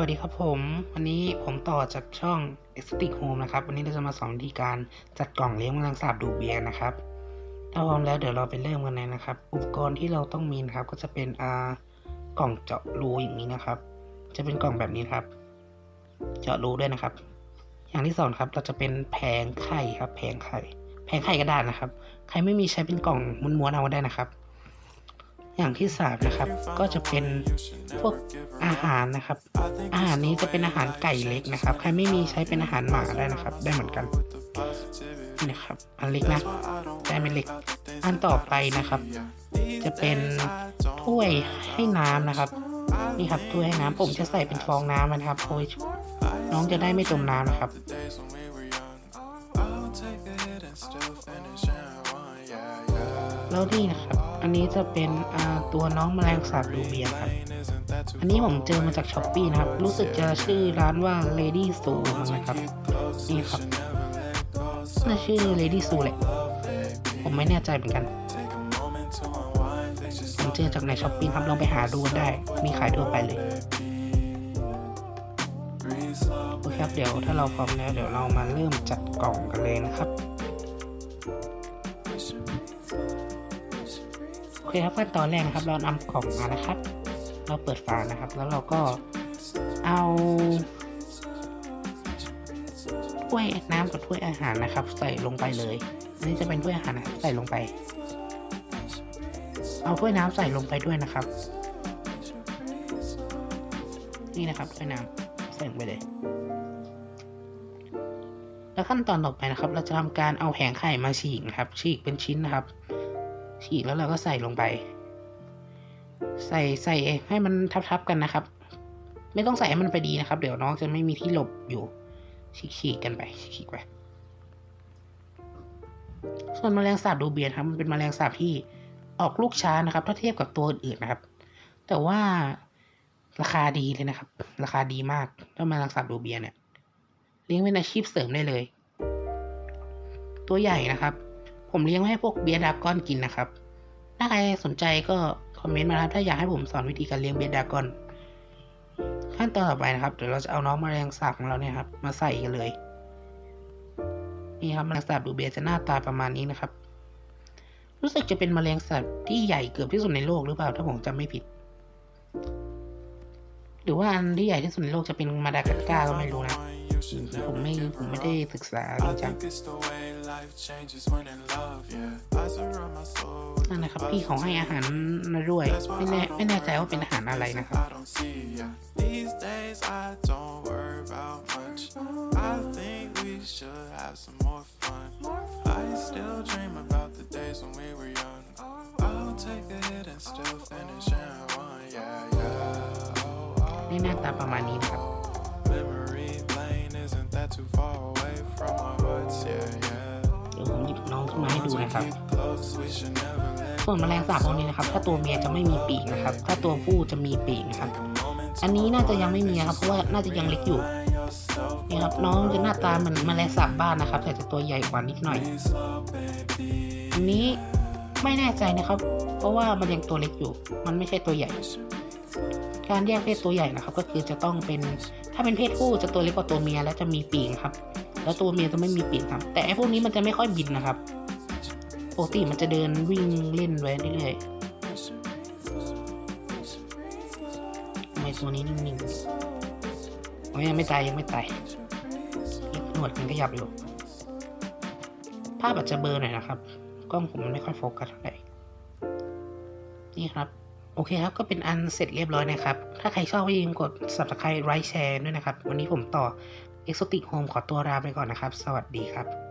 วัสดีครับผม วันนี้ผมต่อจากช่อง Exotic Home นะครับ วันนี้เราจะมาสอนวิธีการจัดกล่องเลี้ยงแมลงสาบดูเบียนะครับ ถ้าพร้อมแล้วเดี๋ยวเราไปเริ่มกันเลยนะครับ อุปกรณ์ที่เราต้องมีนะครับ ก็จะเป็นอ่ากล่องเจาะรูอย่างนี้นะครับ จะเป็นกล่องแบบนี้ครับ เจาะรูด้วยนะครับ อย่างที่สองครับ เราจะเป็นแผงไข่ครับ แผงไข่ แผงไข่กระดาษนะครับ ใครไม่มีใช้เป็นกล่องม้วนๆเอาได้นะครับ อย่างที่สามนะครับ ก็จะเป็นพวกอาหารนะครับ อาหารนี้จะเป็นอาหารไก่เล็กนะครับ ใครไม่มีใช้เป็นอาหารหมาได้นะครับ ได้เหมือนกันนี่นะครับ อันเล็กนะได้ไม่เล็ก อันต่อไปนะครับ จะเป็นถ้วยให้น้ำนะครับนี่ครับถ้วยให้น้ำผมจะใส่เป็นฟองน้ำนะครับโอ้ยน้องจะได้ไม่จมน้ำนะครับ แล้วนี่นะครับ อันนี้จะเป็นตัวน้องแมลงสาบดูเบียครับ อันนี้ผมเจอมาจากช้อปปีนะครับ รู้สึกจะชื่อร้านว่า Lady Sue นะครับ นี่ครับน่าชื่อ Lady Su แหละ ผมไม่แน่ใจเหมือนกัน ผมเจอจากในช้อปปีครับลองไปหาดูได้ มีขายทั่วไปเลยโอเคครับ เดี๋ยวถ้าเราพร้อมแล้วเดี๋ยวเรามาเริ่มจัดกล่องกันเลยนะครับ คครับขั้นตอนแรกนะครับ เรานำกล่องมานะครับ เราเปิดฝานะครับ แล้วเราก็เอาถ้วยน้ำกับถ้วยอาหารนะครับ ใส่ลงไปเลยอันนี้จะเป็นถ้วยอาหารนะใส่ลงไป เอาถ้วยน้ำใส่ลงไปด้วยนะครับ นี่นะครับถ้วยน้ำใส่ลงไปเลย แล้วขั้นตอนต่อไปนะครับ เราจะทำการเอาแผงไข่มาฉีกครับ ฉีกเป็นชิ้นนะครับ ฉีกแล้วเราก็ใส่ลงไป ใส่ใส่ให้มันทับๆกันนะครับ ไม่ต้องใส่ให้มันไปดีนะครับ เดี๋ยวน้องจะไม่มีที่หลบอยู่ ฉีกๆกันไปฉีกๆไป ส่วนแมลงสาบดูเบียนครับ มันเป็นแมลงสาบที่ออกลูกช้านะครับ ถ้าเทียบกับตัวอื่นนะครับ แต่ว่าราคาดีเลยนะครับ ราคาดีมากถ้าแมลงสาบดูเบียนเนี่ยเลี้ยงเป็นอาชีพเสริมได้เลย ตัวใหญ่นะครับ ผมเลี้ยงไว้ให้พวกเบียร์ดากอนกินนะครับ ถ้าใครสนใจก็คอมเมนต์มาครับถ้าอยากให้ผมสอนวิธีการเลี้ยงเบียร์ดากอน ขั้นตอนต่อไปนะครับ เดี๋ยวเราจะเอาน้องมแมลงสาบของเราเนี่ยครับ มาใส่กันเลย นี่ครับมแมลงสาบดูเบียร์จะหน้าตาประมาณนี้นะครับ รู้สึกจะเป็นมแมลงสาบที่ใหญ่เกือบที่สุดในโลกหรือเปล่าถ้าผมจำไม่ผิด หรือว่าอันที่ใหญ่ที่สุดในโลกจะเป็นมาดากัสการ์ก็ไม่รู้นะ ผมไม่ผมไม่ได้ศึกษาจริงจังนั่นนะครับพี่เขาให้อาหารมาด้วยไม่แน่ไม่แน่ใจว่าเป็นอาหารอะไรนะครับ These days I don't worry about much. I think we should have some more fun. I still dream about the days when we were young. I'll take a hit and still finish in one. Yeah, yeah. Oh, oh. นี่หน้าตาประมาณนี้นะครับ เดี๋ยวผมหยิบน้องขึ้นมาให้ดูนะครับ Keep close, we should never let ส่วนแมลงสาบพวกนี้นะครับ ถ้าตัวเมียจะไม่มีปีกนะครับ ถ้าตัวผู้จะมีปีกนะครับ อันนี้น่าจะยังไม่มีนะครับเพราะว่าน่าจะยังเล็กอยู่ yourself นี่ครับน้องจะหน้าตาเหมือนแมลงสาบบ้านนะครับ แต่จะตัวใหญ่กว่านิดหน่อย slow, baby. อันนี้ไม่แน่ใจนะครับ เพราะว่ามันยังตัวเล็กอยู่ มันไม่ใช่ตัวใหญ่ การแยกเพศตัวใหญ่นะครับ ก็คือจะต้องเป็นถ้าเป็นเพศผู้จะตัวเล็กกว่าตัวเมียและจะมีปีกครับ แล้วตัวเมียจะไม่มีปีกครับ แต่ไอ้พวกนี้มันจะไม่ค่อยบินนะครับปกติมันจะเดินวิ่งเล่นไว้เรื่อยๆทำไมตัวนี้นิ่งๆโอ้ยยังไม่ตายยังไม่ตายหนวดมันขยับอยู่ ภาพอาจจะเบลอหน่อยนะครับ กล้องผมมันไม่ค่อยโฟกัสเท่าไหร่นี่ครับ โอเคครับ ก็เป็นอันเสร็จเรียบร้อยนะครับ ถ้าใครชอบก็อย่าลืมกด subscribe ไลค์แชร์ด้วยนะครับ วันนี้ผมต่อ Exotic Home ขอตัวลาไปก่อนนะครับ สวัสดีครับ